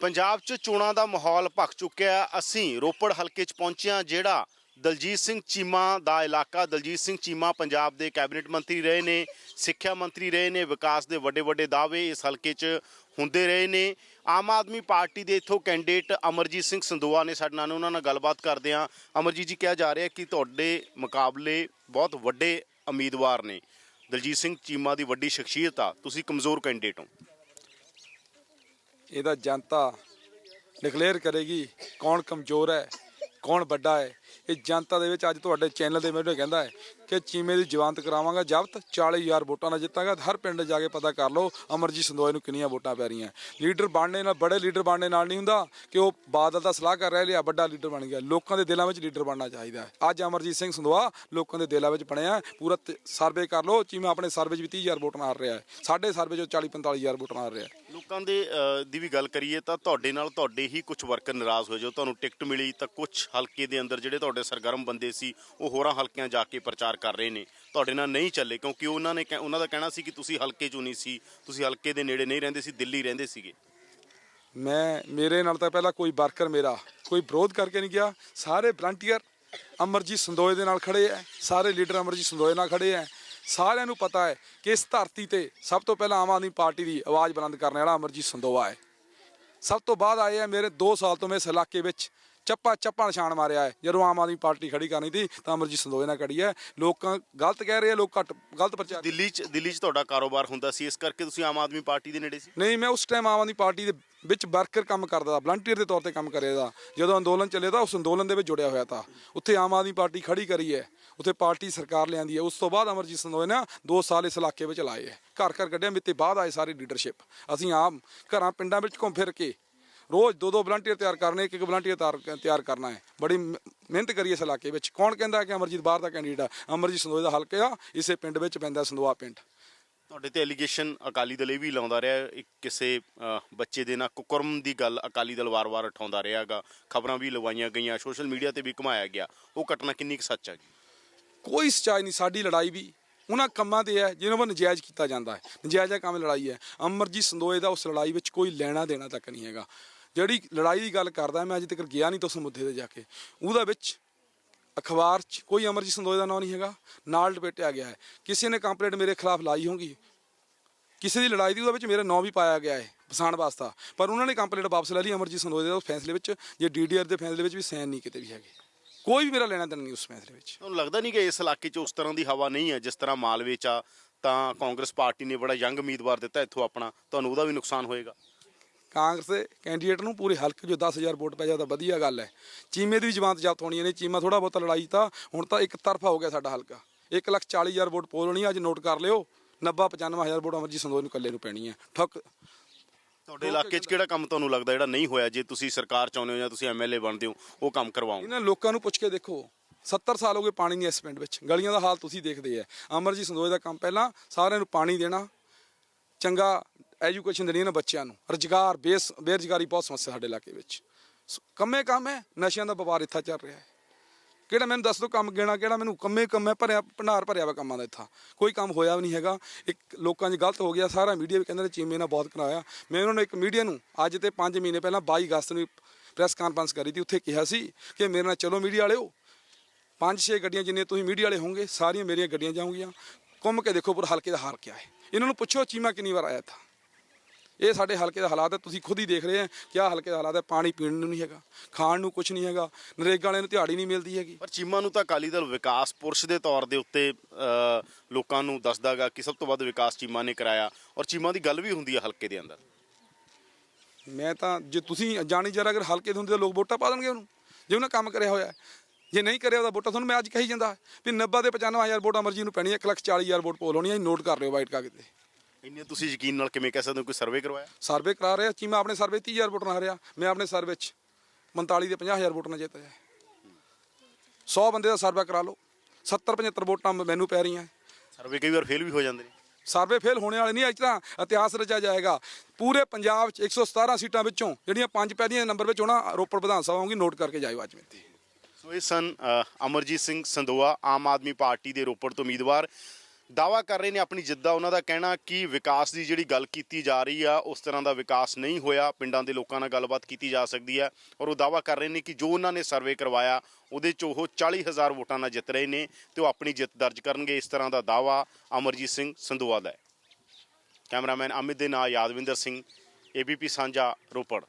ਪੰਜਾਬ 'ਚ ਚੋਣਾਂ ਦਾ ਮਾਹੌਲ ਭਖ ਚੁੱਕਿਆ ਅਸੀਂ ਰੋਪੜ ਹਲਕੇ 'ਚ ਪਹੁੰਚੇ ਹਾਂ, ਜਿਹੜਾ ਦਲਜੀਤ ਸਿੰਘ ਚੀਮਾ ਦਾ ਇਲਾਕਾ। ਦਲਜੀਤ ਸਿੰਘ ਚੀਮਾ ਪੰਜਾਬ ਦੇ ਕੈਬਨਿਟ ਮੰਤਰੀ ਰਹੇ ਨੇ, ਸਿੱਖਿਆ ਮੰਤਰੀ ਰਹੇ ਨੇ, ਵਿਕਾਸ ਦੇ ਵੱਡੇ ਵੱਡੇ ਦਾਅਵੇ ਇਸ ਹਲਕੇ 'ਚ ਹੁੰਦੇ ਰਹੇ ਨੇ। ਆਮ ਆਦਮੀ ਪਾਰਟੀ ਦੇ ਇਥੋਂ ਕੈਂਡੀਡੇਟ ਅਮਰਜੀਤ ਸਿੰਘ ਸੰਦੋਆ ਨੇ ਸਾਡੇ ਨਾਲ ਉਹਨਾਂ ਨਾਲ ਗੱਲਬਾਤ ਕਰਦੇ ਹਾਂ। ਅਮਰਜੀਤ ਜੀ, ਕਿਹਾ ਜਾ ਰਿਹਾ ਕਿ ਤੁਹਾਡੇ ਮੁਕਾਬਲੇ ਬਹੁਤ ਵੱਡੇ ਉਮੀਦਵਾਰ ਨੇ। ਦਲਜੀਤ ਸਿੰਘ ਚੀਮਾ ਦੀ ਵੱਡੀ ਸ਼ਖਸੀਅਤ ਆ। ਤੁਸੀਂ ਕਮਜ਼ੋਰ ਕੈਂਡੀਡੇਟ ਹੋ। ਇਹਦਾ ਜਨਤਾ ਡਿਕਲੇਅਰ ਕਰੇਗੀ ਕੌਣ ਕਮਜ਼ੋਰ ਹੈ, ਕੌਣ ਵੱਡਾ ਹੈ। ਇਹ ਜਨਤਾ ਦੇ ਵਿੱਚ ਅੱਜ ਤੁਹਾਡੇ ਚੈਨਲ ਦੇ ਮੈਨੂੰ ਕਹਿੰਦਾ ਹੈ ਕਿ ਚੀਮੇ ਦੀ ਜਵਾਨਤ ਕਰਾਵਾਂਗਾ। ਜ਼ਬਤ 40000 ਵੋਟਾਂ ਨਾਲ ਜਿੱਤਾਂਗਾ। ਹਰ ਪਿੰਡ ਜਾ ਕੇ ਪਤਾ ਕਰ ਲਓ, ਅਮਰਜੀਤ ਸੰਦੋਏ ਨੂੰ ਕਿੰਨੀਆਂ ਵੋਟਾਂ ਪੈ ਰਹੀਆਂ। ਲੀਡਰ ਬਣਨੇ ਨਾਲ, ਬੜੇ ਲੀਡਰ ਬਣਨੇ ਨਾਲ ਨਹੀਂ ਹੁੰਦਾ ਕਿ ਉਹ ਬਾਦਲ ਦਾ ਸਲਾਹ ਕਰ ਰਿਹਾ ਲਿਆ, ਵੱਡਾ ਲੀਡਰ ਬਣ ਗਿਆ। ਲੋਕਾਂ ਦੇ ਦਿਲਾਂ ਵਿੱਚ ਲੀਡਰ ਬਣਨਾ ਚਾਹੀਦਾ ਹੈ। ਅੱਜ ਅਮਰਜੀਤ ਸਿੰਘ ਸੰਦੋਆ ਲੋਕਾਂ ਦੇ ਦਿਲਾਂ ਵਿੱਚ ਬਣਿਆ। ਪੂਰਾ ਸਰਵੇ ਕਰ ਲਓ, ਚੀਮਾ ਆਪਣੇ ਸਰਵੇ 'ਚ ਵੀ 30000 ਵੋਟ ਮਾਰ ਰਿਹਾ ਹੈ। ਸਾਡੇ ਸਰਵੇ 'ਚ 40 45000 ਵੋਟ ਮਾਰ ਰਿਹਾ ਹੈ। ਲੋਕਾਂ ਦੇ ਦੀ ਵੀ ਗੱਲ ਕਰੀਏ ਤਾਂ ਤੁਹਾਡੇ ਨਾਲ ਤੁਹਾਡੇ ਹੀ ਕੁਝ ਵਰਕਰ ਨਾਰਾਜ਼ ਹੋਏ। ਜੋ ਤੁਹਾਨੂੰ ਟਿਕਟ ਮਿਲੀ ਤਾਂ ਕੁਝ ਹਲਕੇ ਦੇ ਅੰਦਰ ਜਿਹੜੇ ਤੁਹਾਡੇ ਸਰਗਰਮ ਬੰਦੇ ਸੀ, ਉਹ ਹੋਰਾਂ ਹਲਕਿਆਂ ਜਾ ਕੇ ਪ੍ਰਚਾਰ ਕਰ ਰਹੇ ਨੇ, ਤੁਹਾਡੇ ਨਾਲ ਨਹੀਂ ਚੱਲੇ, ਕਿਉਂਕਿ ਉਹਨਾਂ ਨੇ ਕਹਿ- ਉਹਨਾਂ ਦਾ ਕਹਿਣਾ ਸੀ ਕਿ ਤੁਸੀਂ ਹਲਕੇ ਚੋਂ ਨਹੀਂ ਸੀ, ਤੁਸੀਂ ਹਲਕੇ ਦੇ ਨੇੜੇ ਨਹੀਂ ਰਹਿੰਦੇ ਸੀ, ਦਿੱਲੀ ਰਹਿੰਦੇ ਸੀਗੇ। ਮੈਂ, ਮੇਰੇ ਨਾਲ ਤਾਂ ਪਹਿਲਾਂ ਕੋਈ ਵਰਕਰ ਮੇਰਾ, ਕੋਈ ਵਿਰੋਧ ਕਰਕੇ ਨਹੀਂ ਗਿਆ, ਸਾਰੇ ਵਲੰਟੀਅਰ ਅਮਰਜੀਤ ਸੰਦੋਏ ਦੇ ਨਾਲ ਖੜੇ ਐ, ਸਾਰੇ ਲੀਡਰ ਅਮਰਜੀਤ ਸੰਦੋਏ ਨਾਲ ਖੜੇ ਐ। ਸਾਰਿਆਂ ਨੂੰ ਪਤਾ ਹੈ ਕਿ ਇਸ ਧਰਤੀ ਤੇ ਸਭ ਤੋਂ ਪਹਿਲਾਂ ਆਮ ਆਦਮੀ ਪਾਰਟੀ ਦੀ ਆਵਾਜ਼ ਬੁਲੰਦ ਕਰਨ ਵਾਲਾ ਅਮਰਜੀਤ ਸੰਦੋਆ ਹੈ ਸਭ ਤੋਂ ਬਾਅਦ ਆਏ ਆ ਮੇਰੇ 2 ਸਾਲ ਤੋਂ ਮੈਂ ਇਸ ਇਲਾਕੇ ਵਿੱਚ ਚੱਪਾ ਚੱਪਾ ਨਿਸ਼ਾਨ ਮਾਰਿਆ ਹੈ। ਜਦੋਂ ਆਮ ਆਦਮੀ ਪਾਰਟੀ ਖੜੀ ਕਰਨੀ ਸੀ ਤਾਂ ਅਮਰਜੀਤ ਸੰਦੋਏ ਨਾਲ ਖੜੀ ਹੈ। ਲੋਕਾਂ ਗਲਤ ਕਹਿ ਰਹੇ ਆ ਲੋਕ ਘੱਟ ਗਲਤ ਪ੍ਰਚਾਰ ਦਿੱਲੀ 'ਚ ਦਿੱਲੀ 'ਚ ਤੁਹਾਡਾ ਕਾਰੋਬਾਰ ਹੁੰਦਾ ਸੀ ਇਸ ਕਰਕੇ ਤੁਸੀਂ ਆਮ ਆਦਮੀ ਪਾਰਟੀ ਦੇ ਨੇੜੇ ਸੀ? ਨਹੀਂ ਮੈਂ ਉਸ ਟਾਈਮ ਆਮ ਆਦਮੀ ਪਾਰਟੀ ਦੇ ਵਿੱਚ ਵਰਕਰ ਕੰਮ ਕਰਦਾ ਵਲੰਟੀਅਰ ਦੇ ਤੌਰ ਤੇ ਕੰਮ ਕਰਿਆ ਦਾ ਜਦੋਂ ਅੰਦੋਲਨ ਚੱਲੇ ਤਾਂ ਉਸ ਅੰਦੋਲਨ ਦੇ ਵਿੱਚ ਜੁੜਿਆ ਹੋਇਆ ਤਾਂ। ਉੱਥੇ ਆਮ ਆਦਮੀ ਪਾਰਟੀ ਖੜੀ ਕਰੀ ਹੈ। ਉੱਥੇ ਪਾਰਟੀ ਸਰਕਾਰ ਲਿਆਂਦੀ ਹੈ। ਉਸ ਤੋਂ ਬਾਅਦ ਅਮਰਜੀਤ ਸੰਦੋਏ ਨੇ 2 ਸਾਲ ਇਸ ਇਲਾਕੇ ਵਿੱਚ ਲਾਏ ਹੈ। ਘਰ ਘਰ ਕੱਢਿਆ ਮਿੱਤੇ ਬਾਅਦ ਆਏ ਸਾਰੀ ਲੀਡਰਸ਼ਿਪ ਅਸੀਂ ਆਮ ਘਰਾਂ ਪਿੰਡਾਂ ਵਿੱਚ ਘੁੰਮ ਫਿਰ ਕੇ ਰੋਜ਼ ਦੋ ਦੋ ਵਲੰਟੀਅਰ ਤਿਆਰ ਕਰਨੇ ਇੱਕ ਇੱਕ ਵਲੰਟੀਅਰ ਤਿਆਰ ਕਰਨਾ ਹੈ। ਬੜੀ ਮਿਹਨਤ ਕਰੀ ਇਸ ਇਲਾਕੇ ਵਿੱਚ। ਕੌਣ ਕਹਿੰਦਾ ਕਿ ਅਮਰਜੀਤ ਬਾਹਰ ਦਾ ਕੈਂਡੀਡੇਟ ਆ? ਅਮਰਜੀਤ ਸੰਦੋਏ ਦਾ ਹਲਕਾ ਆ ਇਸੇ ਪਿੰਡ ਵਿੱਚ ਪੈਂਦਾ ਸੰਦੋਆ ਪਿੰਡ। ਤੁਹਾਡੇ ਤੇ ਐਲੀਗੇਸ਼ਨ ਅਕਾਲੀ ਦਲ ਇਹ ਵੀ ਲਾਉਂਦਾ ਰਿਹਾ ਇੱਕ ਕਿਸੇ ਬੱਚੇ ਦੇ ਨਾਲ ਕੁਕਰਮ ਦੀ ਗੱਲ ਅਕਾਲੀ ਦਲ ਵਾਰ-ਵਾਰ ਉਠਾਉਂਦਾ ਰਿਹਾਗਾ ਖਬਰਾਂ ਵੀ ਲਵਾਈਆਂ ਗਈਆਂ ਸੋਸ਼ਲ ਮੀਡੀਆ ਤੇ ਵੀ ਘੁਮਾਇਆ ਗਿਆ। ਉਹ ਘਟਨਾ ਕਿੰਨੀ ਕੁ ਸੱਚ ਹੈਗੀ ਕੋਈ ਸਚਾਈ ਨਹੀਂ ਸਾਡੀ ਲੜਾਈ ਵੀ। ਉਹਨਾਂ ਕੰਮਾਂ ਤੇ ਹੈ ਜਿਹਨਾਂ 'ਤੇ ਨਜਾਇਜ਼ ਕੀਤਾ ਜਾਂਦਾ ਹੈ। ਨਜਾਇਜ਼ ਕੰਮ ਲੜਾਈ ਹੈ। ਅਮਰਜੀਤ ਸੰਦੋਏ ਦਾ ਉਸ ਲੜਾਈ ਵਿੱਚ ਕੋਈ ਲੈਣਾ ਦੇਣਾ ਤੱਕ ਨਹੀਂ ਹੈਗਾ। ਜਿਹੜੀ ਲੜਾਈ ਦੀ ਗੱਲ ਕਰਦਾ ਮੈਂ ਅਜੇ ਤੱਕ ਗਿਆ ਨਹੀਂ ਤਾਂ ਉਸ ਮੁੱਦੇ ਤੇ ਜਾ ਕੇ। ਉਹਦਾ ਵਿੱਚ ਅਖਬਾਰ 'ਚ ਕੋਈ ਅਮਰਜੀਤ ਸੰਦੋਏ ਦਾ ਨਾਂ ਨਹੀਂ ਹੈਗਾ, ਨਾਲ ਲਪੇਟਿਆ ਗਿਆ ਹੈ। ਕਿਸੇ ਨੇ ਕੰਪਲੇਂਟ ਮੇਰੇ ਖਿਲਾਫ ਲਾਈ ਹੋਊਗੀ। ਕਿਸੇ ਦੀ ਲੜਾਈ ਦੀ ਉਹਦੇ ਵਿੱਚ ਮੇਰਾ ਨਾਂ ਵੀ ਪਾਇਆ ਗਿਆ ਹੈ, ਪਛਾਣ ਵਾਸਤਾ। ਪਰ ਉਹਨਾਂ ਨੇ ਕੰਪਲੇਂਟ ਵਾਪਸ ਲੈ ਲਈ ਅਮਰਜੀਤ ਸੰਦੋਏ ਦੇ ਉਸ ਫੈਸਲੇ ਵਿੱਚ, ਜੇ ਡੀਡੀਆਰ ਦੇ ਫੈਸਲੇ ਵਿੱਚ ਵੀ ਸਾਈਨ ਨਹੀਂ ਕਿਤੇ ਵੀ ਹੈਗੇ। ਕੋਈ ਵੀ ਮੇਰਾ ਲੈਣਾ ਦੇਣਾ ਨਹੀਂ ਉਸ ਫੈਸਲੇ ਵਿੱਚ। ਤੁਹਾਨੂੰ ਲੱਗਦਾ ਨਹੀਂ ਕਿ ਇਸ ਇਲਾਕੇ 'ਚ ਉਸ ਤਰ੍ਹਾਂ ਦੀ ਹਵਾ ਨਹੀਂ ਹੈ, ਜਿਸ ਤਰ੍ਹਾਂ ਮਾਲਵੇ 'ਚ ਆ, ਤਾਂ ਕਾਂਗਰਸ ਪਾਰਟੀ ਨੇ ਬੜਾ ਯੰਗ ਉਮੀਦਵਾਰ ਦਿੱਤਾ ਇੱਥੋਂ ਆਪਣਾ, ਤੁਹਾਨੂੰ ਉਹਦਾ ਵੀ ਨੁਕਸਾਨ ਹੋਏਗਾ? ਕਾਂਗਰਸ ਦੇ ਕੈਂਡੀਡੇਟ ਨੂੰ ਪੂਰੇ ਹਲਕੇ 'ਚੋਂ 10000 ਵੋਟ ਪੈ ਤਾਂ ਵਧੀਆ ਗੱਲ ਹੈ। ਚੀਮੇ ਦੀ ਵੀ ਜਮਾਨਤ ਜ਼ਬਤ ਹੋਣੀ ਨੇ ਚੀਮਾ ਥੋੜਾ ਬਹੁਤਾ ਲੜਾਈ ਤਾਂ ਹੁਣ ਤਾਂ ਇੱਕ ਤਰਫਾ ਹੋ ਗਿਆ ਸਾਡਾ ਹਲਕਾ। 140000 ਵੋਟ ਪੋਲ ਹੋਣੀ ਅੱਜ ਨੋਟ ਕਰ ਲਿਓ 90 95000 ਵੋਟ ਅਮਰਜੀਤ ਸੰਦੋਏ ਨੂੰ ਇਕੱਲੇ ਨੂੰ ਪੈਣੀ ਹੈ। ਠੱਕ। ਤੁਹਾਡੇ ਇਲਾਕੇ 'ਚ ਕਿਹੜਾ ਕੰਮ ਤੁਹਾਨੂੰ ਲੱਗਦਾ ਜਿਹੜਾ ਨਹੀਂ ਹੋਇਆ? ਜੇ ਤੁਸੀਂ ਸਰਕਾਰ ਚਾਹੁੰਦੇ ਹੋ ਜਾਂ ਤੁਸੀਂ ਐਮਐਲਏ ਬਣਦੇ ਹੋ ਉਹ ਕੰਮ ਕਰਵਾਓ। ਇਹਨਾਂ ਲੋਕਾਂ ਨੂੰ ਪੁੱਛ ਕੇ ਦੇਖੋ 70 ਸਾਲ ਹੋ ਗਏ ਪਾਣੀ ਨਹੀਂ ਇਸ ਪਿੰਡ ਵਿੱਚ। ਗਲੀਆਂ ਦਾ ਹਾਲ ਤੁਸੀਂ ਦੇਖਦੇ ਆ। ਅਮਰਜੀਤ ਸੰਦੋਏ ਦਾ ਕੰਮ ਪਹਿਲਾਂ ਸਾਰਿਆਂ ਨੂੰ ਪਾਣੀ ਦੇਣਾ ਚੰਗਾ ਐਜੂਕੇਸ਼ਨ ਦੇਣੀ ਇਹਨਾਂ ਬੱਚਿਆਂ ਨੂੰ। ਰੁਜ਼ਗਾਰ, ਬੇਸ, ਬੇਰੁਜ਼ਗਾਰੀ ਬਹੁਤ ਸਮੱਸਿਆ ਸਾਡੇ ਇਲਾਕੇ ਵਿੱਚ। ਸ- ਕੰਮੇ ਕੰਮ ਹੈ, ਨਸ਼ਿਆਂ ਦਾ ਵਪਾਰ ਇੱਥਾ ਚੱਲ ਰਿਹਾ ਹੈ। ਕਿਹੜਾ ਮੈਨੂੰ ਦੱਸ ਦਿਓ ਕੰਮ ਗਿਣਾ, ਕਿਹੜਾ ਮੈਨੂੰ ਕੰਮੇ ਕੰਮ ਹੈ, ਭਰਿਆ, ਭੰਡਾਰ ਭਰਿਆ ਵਾ ਕੰਮਾਂ ਦਾ ਇੱਥਾ। ਕੋਈ ਕੰਮ ਹੋਇਆ ਵੀ ਨਹੀਂ ਹੈਗਾ। ਇੱਕ ਲੋਕਾਂ 'ਚ ਗਲਤ ਹੋ ਗਿਆ, ਸਾਰਾ ਮੀਡੀਆ ਵੀ ਕਹਿੰਦੇ ਨੇ ਚੀਮੇ ਨਾਲ ਬਹੁਤ ਕਰਾਇਆ ਮੈਂ ਉਹਨਾਂ ਨੂੰ ਇੱਕ ਮੀਡੀਆ ਨੂੰ ਅੱਜ ਤੇ 5 ਮਹੀਨੇ ਪਹਿਲਾਂ 22 ਅਗਸਤ ਨੂੰ ਪ੍ਰੈਸ ਕਾਨਫਰੰਸ ਕਰੀ ਤੀ ਉੱਥੇ ਕਿਹਾ ਸੀ ਕਿ ਮੇਰੇ ਨਾਲ ਚਲੋ ਮੀਡੀਆ ਵਾਲਿਓ, ਪੰਜ ਛੇ ਗੱਡੀਆਂ ਜਿੰਨੇ ਤੁਸੀਂ ਮੀਡੀਆ ਵਾਲੇ ਹੋਵੋਗੇ, ਸਾਰੀਆਂ ਮੇਰੀਆਂ ਗੱਡੀਆਂ ਜਾਊਗੀਆਂ। ਘੁੰਮ ਕੇ ਦੇਖੋ ਪਰ ਹਲਕੇ ਦਾ ਹਾਰ ਕਿਆ ਹੈ। ਇਹਨਾਂ ਨੂੰ ਪੁੱਛੋ ਚੀਮਾ ਕਿੰਨੀ ਵਾਰ ਆਇਆ ਥਾ ਇਹ ਸਾਡੇ ਹਲਕੇ ਦਾ ਹਾਲਾਤ ਹੈ ਤੁਸੀਂ ਖੁਦ ਹੀ ਦੇਖ ਰਹੇ ਆ ਕਿ ਆਹ ਹਲਕੇ ਦਾ ਹਾਲਾਤ ਹੈ ਪਾਣੀ ਪੀਣ ਨੂੰ ਨਹੀਂ ਹੈਗਾ ਖਾਣ ਨੂੰ ਕੁਝ ਨਹੀਂ ਹੈਗਾ ਨਰੇਗਾ ਵਾਲਿਆਂ ਨੂੰ ਦਿਹਾੜੀ ਨਹੀਂ ਮਿਲਦੀ ਹੈਗੀ। ਪਰ ਚੀਮਾ ਨੂੰ ਤਾਂ ਅਕਾਲੀ ਦਲ ਵਿਕਾਸ ਪੁਰਸ਼ ਦੇ ਤੌਰ ਦੇ ਉੱਤੇ ਲੋਕਾਂ ਨੂੰ ਦੱਸਦਾਗਾ ਕਿ ਸਭ ਤੋਂ ਵੱਧ ਵਿਕਾਸ ਚੀਮਾ ਨੇ ਕਰਾਇਆ ਔਰ ਚੀਮਾ ਦੀ ਗੱਲ ਵੀ ਹੁੰਦੀ ਹੈ ਹਲਕੇ ਦੇ ਅੰਦਰ। ਮੈਂ ਤਾਂ ਜੇ ਤੁਸੀਂ ਜਾਣੀ ਜਰਾ ਅਗਰ ਹਲਕੇ ਦੇ ਹੁੰਦੇ ਤਾਂ ਲੋਕ ਵੋਟਾਂ ਪਾ ਦੇਣਗੇ ਉਹਨੂੰ ਜੇ ਉਹਨੇ ਕੰਮ ਕਰਿਆ ਹੋਇਆ ਹੈ। ਜੇ ਨਹੀਂ ਕਰਿਆ ਉਹਦਾ ਵੋਟਾਂ ਤੁਹਾਨੂੰ ਮੈਂ ਅੱਜ ਕਹੀ ਜਾਂਦਾ ਵੀ 90 ਦੇ 95000 ਵੋਟਾਂ ਮਰਜ਼ੀ ਨੂੰ ਪੈਣੀ 140000 ਵੋਟ ਪੋਲ ਹੋਣੀ ਹੈ ਨੋਟ ਕਰ ਲਿਓ ਵਾਈਟ ਕਾਗਜ਼ ਤੇ। ਇੰਨੇ ਤੁਸੀਂ ਯਕੀਨ ਨਾਲ ਕਿਵੇਂ ਕਹਿ ਸਕਦੇ ਹੋ ਕੋਈ ਸਰਵੇ ਕਰਵਾਇਆ? ਸਰਵੇ ਕਰਾ ਰਿਹਾ ਚੀਮਾ ਆਪਣੇ ਸਰਵੇ 30000 ਵੋਟ ਨਾਲ ਹਾਰਿਆ ਮੈਂ ਆਪਣੇ ਸਰਵੇ 'ਚ 45 ਦੇ 50000 ਵੋਟ ਨਾਲ ਜਿੱਤ ਗਿਆ 100 ਬੰਦੇ ਦਾ ਸਰਵੇ ਕਰਾ ਲਓ। 70 75 ਵੋਟਾਂ ਮੈਨੂੰ ਪੈ ਰਹੀਆਂ। ਸਰਵੇ ਕਈ ਵਾਰ ਫੇਲ ਵੀ ਹੋ ਜਾਂਦੇ ਨੇ। ਸਰਵੇ ਫੇਲ ਹੋਣੇ ਵਾਲੇ ਨਹੀਂ ਅੱਜ ਤਾਂ ਇਤਿਹਾਸ ਰਚਿਆ ਜਾਏਗਾ। ਪੂਰੇ ਪੰਜਾਬ 'ਚ 117 ਸੀਟਾਂ ਵਿੱਚੋਂ ਜਿਹੜੀਆਂ ਪੰਜ ਪਹਿਲੀਆਂ ਨੰਬਰ ਵਿੱਚ ਹੋਣਾ ਰੋਪੜ ਵਿਧਾਨ ਸਭਾ ਆਉਂਗੀ ਨੋਟ ਕਰਕੇ ਜਾਇਓ ਅੱਜ ਮੇਤੇ ਸੋ ਇਹ ਸਨ ਅਮਰਜੀਤ ਸਿੰਘ ਸੰਦੋਆ ਆਮ ਆਦਮੀ ਪਾਰਟੀ ਦੇ ਰੋਪੜ ਤੋਂ ਉਮੀਦਵਾਰ। ਦਾਵਾ ਕਰ ਰਹੇ ਨੇ ਆਪਣੀ ਜਿੱਤ ਦਾ ਉਹਨਾਂ ਦਾ ਕਹਿਣਾ ਕਿ ਵਿਕਾਸ ਦੀ ਜਿਹੜੀ ਗੱਲ ਕੀਤੀ ਜਾ ਰਹੀ ਆ, ਉਸ ਤਰ੍ਹਾਂ ਦਾ ਵਿਕਾਸ ਨਹੀਂ ਹੋਇਆ, ਪਿੰਡਾਂ ਦੇ ਲੋਕਾਂ ਨਾਲ ਗੱਲਬਾਤ ਕੀਤੀ ਜਾ ਸਕਦੀ ਹੈ ਔਰ ਉਹ ਦਾਵਾ ਕਰ ਰਹੇ ਨੇ ਕਿ ਜੋ ਉਹਨਾਂ ਨੇ ਸਰਵੇ ਕਰਵਾਇਆ, ਉਹਦੇ 'ਚ ਉਹ 40000 ਵੋਟਾਂ ਨਾਲ ਜਿੱਤ ਰਹੇ ਨੇ ਤੇ ਉਹ ਆਪਣੀ ਜਿੱਤ ਦਰਜ ਕਰਨਗੇ। ਇਸ ਤਰ੍ਹਾਂ ਦਾ ਦਾਵਾ ਅਮਰਜੀਤ ਸਿੰਘ ਸੰਧੂਆ ਦਾ ਹੈ। ਕੈਮਰਾਮੈਨ ਅਮਿਤ ਦੇ ਨਾਲ ਯਾਦਵਿੰਦਰ ਸਿੰਘ ਏਬੀਪੀ ਸਾਂਝਾ ਰੋਪੜ।